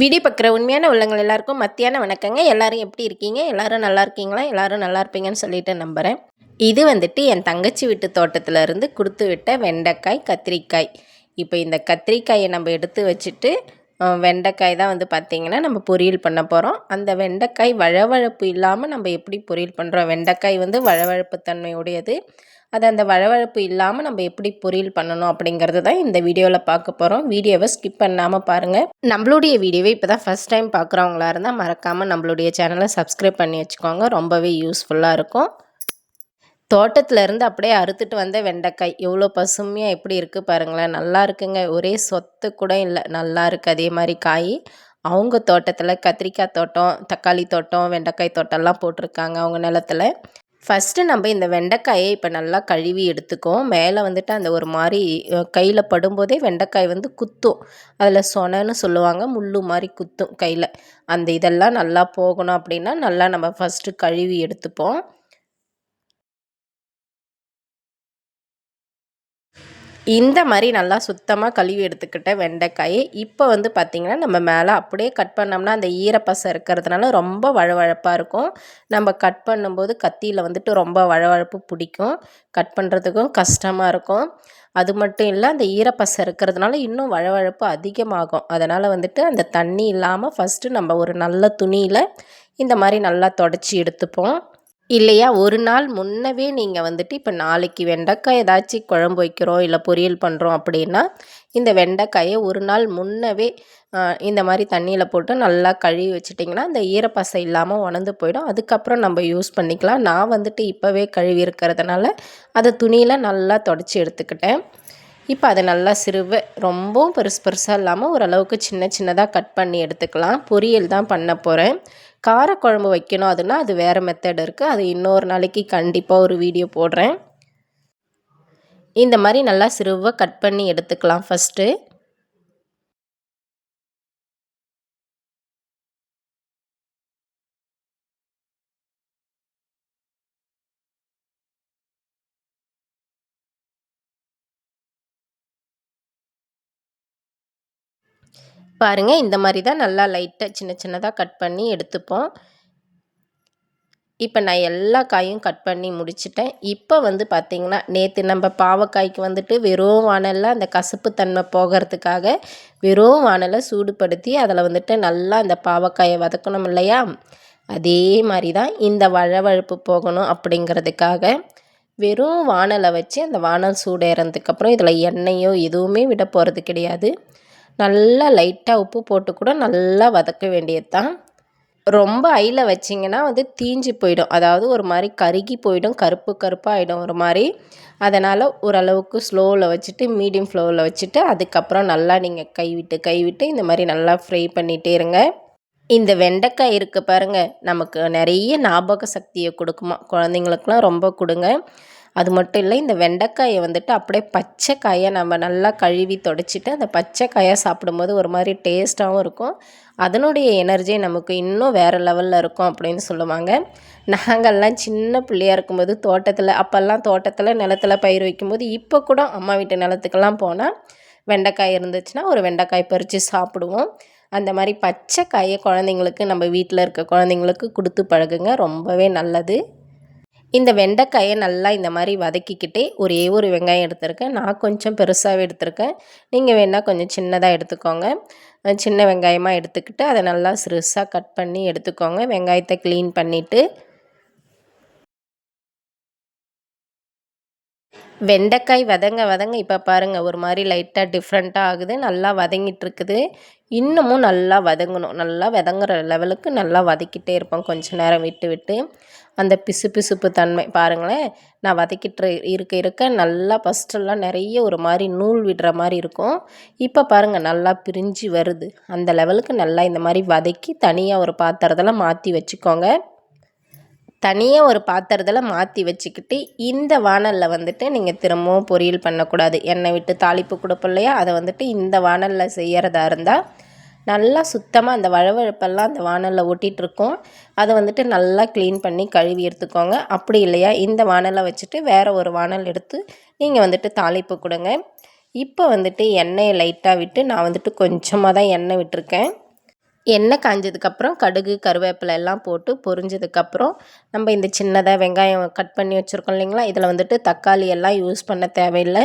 Video பார்க்குற உண்மையான உள்ளங்கள் எல்லாருக்கும் மத்தியான வணக்கங்க. எல்லாரும் எப்படி இருக்கீங்க? எல்லாரும் நல்லா இருக்கீங்களா? எல்லாரும் நல்லா இருப்பீங்கன்னு சொல்லிட்டு நம்புகிறேன் இது வந்துட்டு என் தங்கச்சி வீட்டு தோட்டத்தில் இருந்து கொடுத்து விட்ட வெண்டைக்காய் கத்திரிக்காய். இப்போ இந்த கத்திரிக்காயை நம்ம எடுத்து வச்சுட்டு வெண்டைக்காய் தான் வந்து பார்த்திங்கன்னா நம்ம பொரியல் பண்ண போகிறோம் அந்த வெண்டைக்காய் வழவழப்பு இல்லாமல் நம்ம எப்படி பொரியல் பண்ணுறோம் வெண்டைக்காய் வந்து வழவழப்பு தன்மையுடையது அது அந்த வழவழப்பு இல்லாமல் நம்ம எப்படி பொரியல் பண்ணணும் அப்படிங்கிறது தான் இந்த வீடியோவில் பார்க்க போகிறோம் வீடியோவை ஸ்கிப் பண்ணாமல் பாருங்கள் நம்மளுடைய வீடியோவை இப்போ தான் ஃபஸ்ட் டைம் பார்க்குறவங்களா இருந்தால் மறக்காமல் நம்மளுடைய சேனலை சப்ஸ்கிரைப் பண்ணி வச்சுக்கோங்க. ரொம்பவே யூஸ்ஃபுல்லாக இருக்கும். தோட்டத்தில் இருந்து அப்படியே அறுத்துட்டு வந்த வெண்டைக்காய் எவ்வளோ பசுமையாக எப்படி இருக்குது பாருங்களேன். நல்லா இருக்குங்க. ஒரே சொத்து கூட இல்லை. நல்லா இருக்குது அதே மாதிரி காய். அவங்க தோட்டத்தில் கத்திரிக்காய் தோட்டம் தக்காளி தோட்டம் வெண்டைக்காய் தோட்டம்லாம் போட்டிருக்காங்க அவங்க நிலத்தில். ஃபஸ்ட்டு நம்ம இந்த வெண்டைக்காயை இப்போ நல்லா கழுவி எடுத்துக்கோம் மேலே வந்துட்டு அந்த ஒரு மாதிரி கையில் படும்போதே வெண்டைக்காய் வந்து குத்தும். அதில் சொனன்னு சொல்லுவாங்க முள் மாதிரி குத்தும் கையில். அந்த இதெல்லாம் நல்லா போகணும் அப்படின்னா நல்லா நம்ம ஃபஸ்ட்டு கழுவி எடுத்துப்போம். இந்த மாதிரி நல்லா சுத்தமாக கழுவி எடுத்துக்கிட்ட வெண்டைக்காயை இப்போ வந்து பார்த்திங்கன்னா நம்ம மேலே அப்படியே கட் பண்ணோம்னா அந்த ஈரப்பசை இருக்கிறதுனால ரொம்ப வழவழப்பாக இருக்கும். நம்ம கட் பண்ணும்போது கத்தியில் வந்துட்டு ரொம்ப வழவழப்பு பிடிக்கும். கட் பண்ணுறதுக்கும் கஷ்டமாக இருக்கும். அது மட்டும் இல்லை அந்த ஈரப்பசை இருக்கிறதுனால இன்னும் வழவழப்பு அதிகமாகும். அதனால் வந்துட்டு அந்த தண்ணி இல்லாமல் ஃபஸ்ட்டு நம்ம ஒரு நல்ல துணியில் இந்த மாதிரி நல்லா தொடச்சி எடுத்துப்போம். இல்லையா? ஒரு நாள் முன்னவே நீங்கள் வந்துட்டு இப்போ நாளைக்கு வெண்டைக்காய் ஏதாச்சும் குழம்பு வைக்கிறோம் இல்லை பொரியல் பண்ணுறோம் அப்படின்னா இந்த வெண்டைக்காயை ஒரு நாள் முன்னவே இந்த மாதிரி தண்ணியில் போட்டு நல்லா கழுவி வச்சிட்டிங்கன்னா அந்த ஈரப்பசை இல்லாமல் உணர்ந்து போயிடும். அதுக்கப்புறம் நம்ம யூஸ் பண்ணிக்கலாம். நான் வந்துட்டு இப்போவே கழுவி இருக்கிறதுனால அதை துணியில் நல்லா தொடச்சி எடுத்துக்கிட்டேன். இப்போ அதை நல்லா சிறுவ ரொம்பவும் பெருசு பெருசாக இல்லாமல் ஓரளவுக்கு சின்ன சின்னதாக கட் பண்ணி எடுத்துக்கலாம். பொரியல் தான் பண்ண போகிறேன் காரக்குழம்பு வைக்கணும் அதுனா அது வேறு மெத்தட் இருக்குது அது இன்னொரு நாளைக்கு கண்டிப்பாக ஒரு வீடியோ போடுறேன். இந்த மாதிரி நல்லா சிறுவாக கட் பண்ணி எடுத்துக்கலாம் ஃபஸ்ட்டு பாருங்கள் இந்த மாதிரி தான் நல்லா லைட்டாக சின்ன சின்னதாக கட் பண்ணி எடுத்துப்போம். இப்போ நான் எல்லா காயும் கட் பண்ணி முடிச்சிட்டேன். இப்போ வந்து பார்த்திங்கன்னா நேற்று நம்ம பாவக்காய்க்கு வந்துட்டு வெறும் வானலில் அந்த கசப்பு தன்மை போகிறதுக்காக வெறும் வானலை சூடுபடுத்தி அதில் வந்துட்டு நல்லா அந்த பாவக்காயை வதக்கணும் இல்லையா? அதே மாதிரி தான் இந்த வழவழப்பு போகணும் அப்படிங்கிறதுக்காக வெறும் வானலை வச்சு அந்த வானல் சூடேறதுக்கப்புறம் இதில் எண்ணெயோ எதுவுமே விட போகிறது கிடையாது. நல்லா லைட்டாக உப்பு போட்டு கூட நல்லா வதக்க வேண்டியது தான் ரொம்ப ஐயில் வச்சிங்கன்னா வந்து தீஞ்சு போயிடும். அதாவது ஒரு மாதிரி கருகி போயிடும். கருப்பு கருப்பாக ஆகிடும் ஒரு மாதிரி. அதனால் ஓரளவுக்கு ஸ்லோவில் வச்சுட்டு மீடியம் ஃப்ளோவில் வச்சுட்டு அதுக்கப்புறம் நல்லா நீங்கள் கைவிட்டு கைவிட்டு இந்த மாதிரி நல்லா ஃப்ரை பண்ணிகிட்டே இருங்க. இந்த வெண்டைக்காய் இருக்குது பாருங்கள் நமக்கு நிறைய ஞாபக சக்தியை கொடுக்குமா? குழந்தைங்களுக்குலாம் ரொம்ப கொடுங்க. அது மட்டும் இல்லை இந்த வெண்டைக்காயை வந்துட்டு அப்படியே பச்சை காயை நம்ம நல்லா கழுவி தொடச்சிட்டு அந்த பச்சை காயை சாப்பிடும்போது ஒரு மாதிரி டேஸ்ட்டாகவும் இருக்கும். அதனுடைய எனர்ஜி நமக்கு இன்னும் வேறு லெவலில் இருக்கும் அப்படின்னு சொல்லுவாங்க. நாங்கள்லாம் சின்ன பிள்ளையாக இருக்கும்போது தோட்டத்தில் அப்போல்லாம் தோட்டத்தில் நிலத்தில் பயிர் வைக்கும்போது இப்போ கூட அம்மா வீட்டு நிலத்துக்கெல்லாம் போனால் வெண்டைக்காய் இருந்துச்சுன்னா ஒரு வெண்டைக்காய் பறித்து சாப்பிடுவோம். அந்த மாதிரி பச்சை காயை குழந்தைங்களுக்கு நம்ம வீட்டில் இருக்க குழந்தைங்களுக்கு கொடுத்து பழகுங்க. ரொம்பவே நல்லது. இந்த வெண்டைக்காயை நல்லா இந்த மாதிரி வதக்கிக்கிட்டே ஒரே ஒரு வெங்காயம் எடுத்திருக்கேன். நான் கொஞ்சம் பெருசாகவே எடுத்திருக்கேன். நீங்கள் வேணால் கொஞ்சம் சின்னதாக எடுத்துக்கோங்க. சின்ன வெங்காயமாக எடுத்துக்கிட்டு அதை நல்லா சிறுசாக கட் பண்ணி எடுத்துக்கோங்க. வெங்காயத்தை க்ளீன் பண்ணிவிட்டு வெண்டைக்காய் வதங்க வதங்க இப்போ பாருங்கள் ஒரு மாதிரி லைட்டாக டிஃப்ரெண்ட்டாக ஆகுது. நல்லா வதங்கிட்டுருக்குது. இன்னமும் நல்லா வதங்கணும். நல்லா வதங்குற லெவலுக்கு நல்லா வதக்கிட்டே இருப்போம். கொஞ்சம் நேரம் விட்டு விட்டு. அந்த பிசு பிசுப்பு தன்மை பாருங்களேன். நான் வதக்கிட்டு இருக்க இருக்க நல்லா ஃபஸ்ட்டெல்லாம் நிறைய ஒரு மாதிரி நூல் விடுற மாதிரி இருக்கும். இப்போ பாருங்கள் நல்லா பிரிஞ்சு வருது. அந்த லெவலுக்கு நல்லா இந்த மாதிரி வதக்கி தனியாக ஒரு பாத்திரத்தில் மாற்றி வச்சுக்கோங்க. தனியாக ஒரு பாத்திரத்தில் மாற்றி வச்சுக்கிட்டு இந்த வானலில் வந்துட்டு நீங்கள் திரும்பவும் பொரியல் பண்ணக்கூடாது. எண்ணெய் விட்டு தாளிப்பு கொடுப்போம் இல்லையா? அதை வந்துட்டு இந்த வானலில் செய்கிறதா இருந்தால் நல்லா சுத்தமாக அந்த வழவழப்பெல்லாம் அந்த வானலில் ஒட்டிகிட்ருக்கோம் அதை வந்துட்டு நல்லா க்ளீன் பண்ணி கழுவி எடுத்துக்கோங்க. அப்படி இல்லையா? இந்த வானலை வச்சுட்டு வேறு ஒரு வானல் எடுத்து நீங்கள் வந்துட்டு தாளிப்பு கொடுங்க. இப்போ வந்துட்டு எண்ணெயை லைட்டாக விட்டு நான் வந்துட்டு கொஞ்சமாக தான் எண்ணெய் விட்டுருக்கேன். எண்ணெய் காஞ்சதுக்கப்புறம் கடுகு கருவேப்பிலை எல்லாம் போட்டு பொரிஞ்சதுக்கப்புறம் நம்ம இந்த சின்னதாக வெங்காயம் கட் பண்ணி வச்சுருக்கோம் இல்லைங்களா? இதில் வந்துட்டு தக்காளி எல்லாம் யூஸ் பண்ண தேவையில்லை.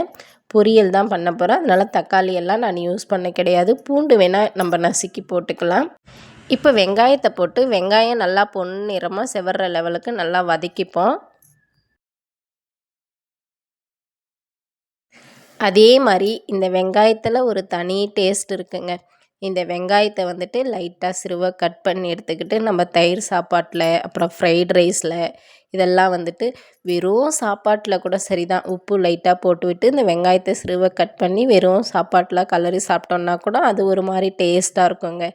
பொரியல் தான் பண்ண போகிறேன் அதனால் தக்காளி எல்லாம் நான் யூஸ் பண்ண கிடையாது. பூண்டு வேணால் நம்ம நசுக்கி போட்டுக்கலாம். இப்போ வெங்காயத்தை போட்டு வெங்காயம் நல்லா பொன்னிறமாக செவர்ற லெவலுக்கு நல்லா வதக்கிப்போம். அதே மாதிரி இந்த வெங்காயத்தில் ஒரு தனி டேஸ்ட் இருக்குங்க. இந்த வெங்காயத்தை வந்துட்டு லைட்டாக சிறுவ கட் பண்ணி எடுத்துக்கிட்டு நம்ம தயிர் சாப்பாட்டில் அப்புறம் ஃப்ரைட் ரைஸில் இதெல்லாம் வந்துட்டு வெறும் சாப்பாட்டில் கூட சரி தான் உப்பு லைட்டாக போட்டுவிட்டு இந்த வெங்காயத்தை சிறுவ கட் பண்ணி வெறும் சாப்பாட்டில் கலரி சாப்பிட்டோன்னா கூட அது ஒரு மாதிரி டேஸ்ட்டாக இருக்குங்க.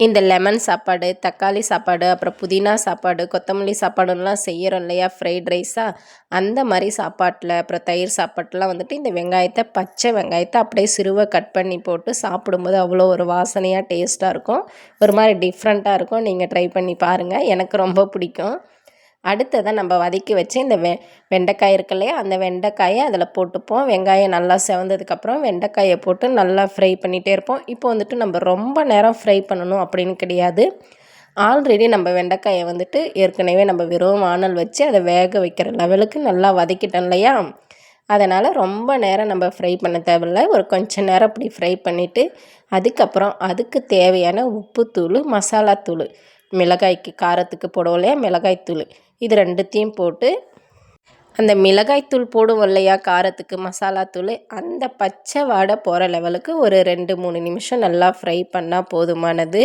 இந்த லெமன் சாப்பாடு தக்காளி சாப்பாடு அப்புறம் புதினா சாப்பாடு கொத்தமல்லி சாப்பாடுலாம் செய்கிறோம் இல்லையா? ஃப்ரைட் ரைஸாக அந்த மாதிரி சாப்பாட்டில் அப்புறம் தயிர் சாப்பாட்டெலாம் வந்துட்டு இந்த வெங்காயத்தை பச்சை வெங்காயத்தை அப்படியே சிறுவை கட் பண்ணி போட்டு சாப்பிடும்போது அவ்வளோ ஒரு வாசனையாக டேஸ்ட்டாக இருக்கும். ஒரு மாதிரி டிஃப்ரெண்ட்டாக இருக்கும். நீங்கள் ட்ரை பண்ணி பாருங்கள் எனக்கு ரொம்ப பிடிக்கும். அடுத்ததை நம்ம வதக்கி வச்சு இந்த வெ வெண்டைக்காய் இருக்கு இல்லையா அந்த வெண்டைக்காயை அதில் போட்டுப்போம். வெங்காயம் நல்லா செவந்ததுக்கப்புறம் வெண்டைக்காயை போட்டு நல்லா ஃப்ரை பண்ணிகிட்டே இருப்போம். இப்போ வந்துட்டு நம்ம ரொம்ப நேரம் ஃப்ரை பண்ணணும் அப்படின்னு கிடையாது. ஆல்ரெடி நம்ம வெண்டைக்காயை வந்துட்டு ஏற்கனவே நம்ம வெறும் வானல் வச்சு அதை வேக வைக்கிற லெவலுக்கு நல்லா வதக்கிட்டோம் இல்லையா? அதனால் ரொம்ப நேரம் நம்ம ஃப்ரை பண்ண தேவையில்ல. ஒரு கொஞ்ச நேரம் அப்படி ஃப்ரை பண்ணிவிட்டு அதுக்கப்புறம் அதுக்கு தேவையான உப்புத்தூள் மசாலாத்தூள் மிளகாய்க்கு காரத்துக்கு போடுவோம் இல்லையா? மிளகாய்த்தூள் இது ரெண்டுத்தையும் போட்டு அந்த மிளகாய்த்தூள் போடுவோம் இல்லையா? காரத்துக்கு மசாலாத்தூள் அந்த பச்சை வாடை போகிற லெவலுக்கு ஒரு ரெண்டு மூணு நிமிஷம் நல்லா ஃப்ரை பண்ணால் போதுமானது.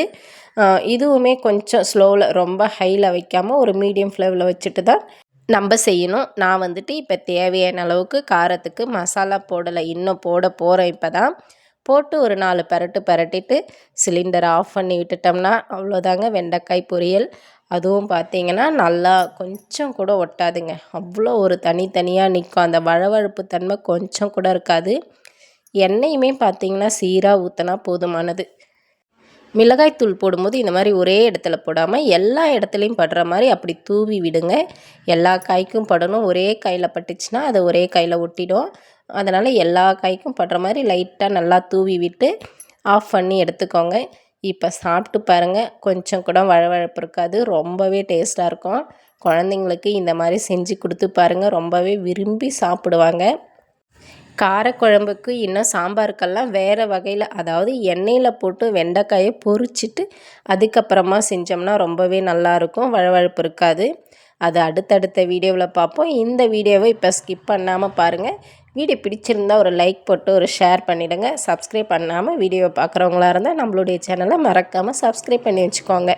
இதுவுமே கொஞ்சம் ஸ்லோவில் ரொம்ப ஹையில் வைக்காமல் ஒரு மீடியம் ஃப்ளேவில் வச்சுட்டு தான் நம்ம செய்யணும். நான் வந்துட்டு இப்போ தேவையான அளவுக்கு காரத்துக்கு மசாலா போடலை இன்னும் போட போகிறேன் இப்போ தான் போட்டு ஒரு நாலு பரட்டு பரட்டிட்டு சிலிண்டரை ஆஃப் பண்ணி விட்டுட்டோம்னா அவ்வளோதாங்க வெண்டைக்காய் பொரியல். அதுவும் பார்த்திங்கன்னா நல்லா கொஞ்சம் கூட ஒட்டாதுங்க. அவ்வளோ ஒரு தனித்தனியாக நிற்கும். அந்த வழவழப்பு தன்மை கொஞ்சம் கூட இருக்காது. எண்ணெயுமே பார்த்திங்கன்னா சீராக ஊற்றினா போதுமானது. மிளகாய்த்தூள் போடும்போது இந்த மாதிரி ஒரே இடத்துல போடாமல் எல்லா இடத்துலையும் படுற மாதிரி அப்படி தூவி விடுங்க. எல்லா காய்க்கும் படணும். ஒரே கையில் பட்டுச்சுன்னா அதை ஒரே கையில் ஒட்டிடும். அதனால் எல்லா காய்க்கும் படுற மாதிரி லைட்டாக நல்லா தூவி விட்டு ஆஃப் பண்ணி எடுத்துக்கோங்க. இப்போ சாப்பிட்டு பாருங்கள் கொஞ்சம் கூட வழவழப்பு இருக்காது. ரொம்பவே டேஸ்ட்டாக இருக்கும். குழந்தைங்களுக்கு இந்த மாதிரி செஞ்சு கொடுத்து பாருங்கள் ரொம்பவே விரும்பி சாப்பிடுவாங்க. காரக்குழம்புக்கு இன்னும் சாம்பாருக்கெல்லாம் வேறு வகையில் அதாவது எண்ணெயில் போட்டு வெண்டைக்காயை பொரிச்சிட்டு அதுக்கப்புறமா செஞ்சோம்னா ரொம்பவே நல்லாயிருக்கும் வழவழப்பு இருக்காது. அது அடுத்தடுத்த வீடியோவில் பார்ப்போம். இந்த வீடியோவை இப்போ ஸ்கிப் பண்ணாமல் பாருங்கள் வீடியோ பிடிச்சிருந்தா ஒரு லைக் போட்டு ஒரு ஷேர் பண்ணிவிடுங்க சப்ஸ்கிரைப் பண்ணாமல் வீடியோவை பார்க்குறவங்களா இருந்தால் நம்மளுடைய சேனலை மறக்காமல் சப்ஸ்கிரைப் பண்ணி வச்சுக்கோங்க.